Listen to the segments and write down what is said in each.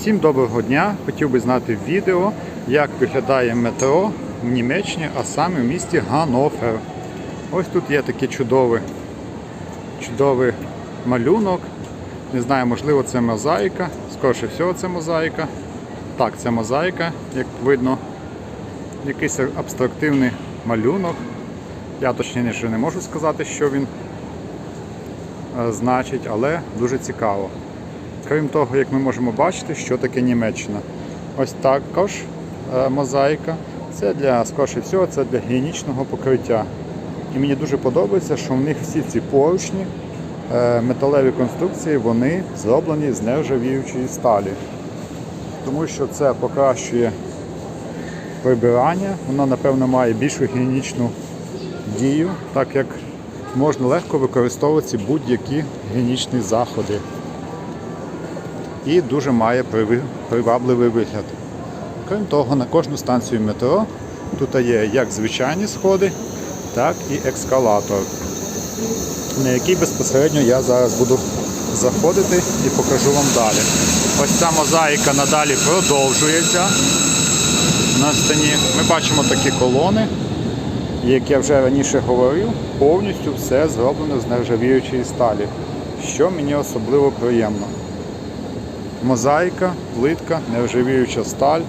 Всім доброго дня! Хотів би знати відео, як виглядає метро в Німеччині, а саме в місті Ганнофер. Ось тут є такий чудовий, чудовий малюнок. Не знаю, можливо, це мозаїка. Скоріше всього, це мозаїка. Так, це мозаїка, як видно. Якийсь абстрактивний малюнок. Я точніше не можу сказати, що він е, значить, але дуже цікаво. Крім того, як ми можемо бачити, що таке Німеччина. Ось також е, мозаїка. Це для, скоріше всього, це для гігієнічного покриття. І мені дуже подобається, що в них всі ці поручні е, металеві конструкції вони зроблені з нержавіючої сталі. Тому що це покращує прибирання, воно, напевно, має більшу гігієнічну дію, так як можна легко використовувати будь-які гігієнічні заходи і дуже має привабливий вигляд. Крім того, на кожну станцію метро тут є як звичайні сходи, так і ескалатор, на який безпосередньо я зараз буду заходити і покажу вам далі. Ось ця мозаїка надалі продовжується на стіні. Ми бачимо такі колони, як я вже раніше говорив, повністю все зроблено з нержавіючої сталі, що мені особливо приємно мозаїка, плитка, нержавіюча сталь.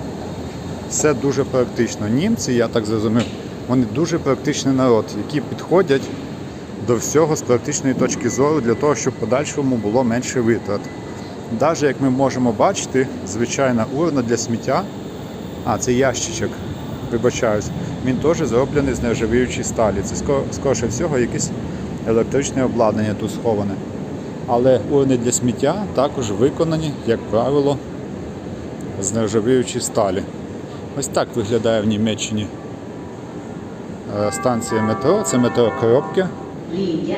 Все дуже практично. Німці, я так зрозумів, вони дуже практичний народ, які підходять до всього з практичної точки зору для того, щоб в подальшому було менше витрат. Навіть як ми можемо бачити, звичайна урна для сміття, а це ящичок, вибачаюсь, він теж зроблений з нержавіючої сталі. Це скоріше всього якесь електричне обладнання тут сховане. Але урни для сміття також виконані, як правило, з нержавіючої сталі. Ось так виглядає в Німеччині е, станція метро. Це метро Коробки. Linie 8,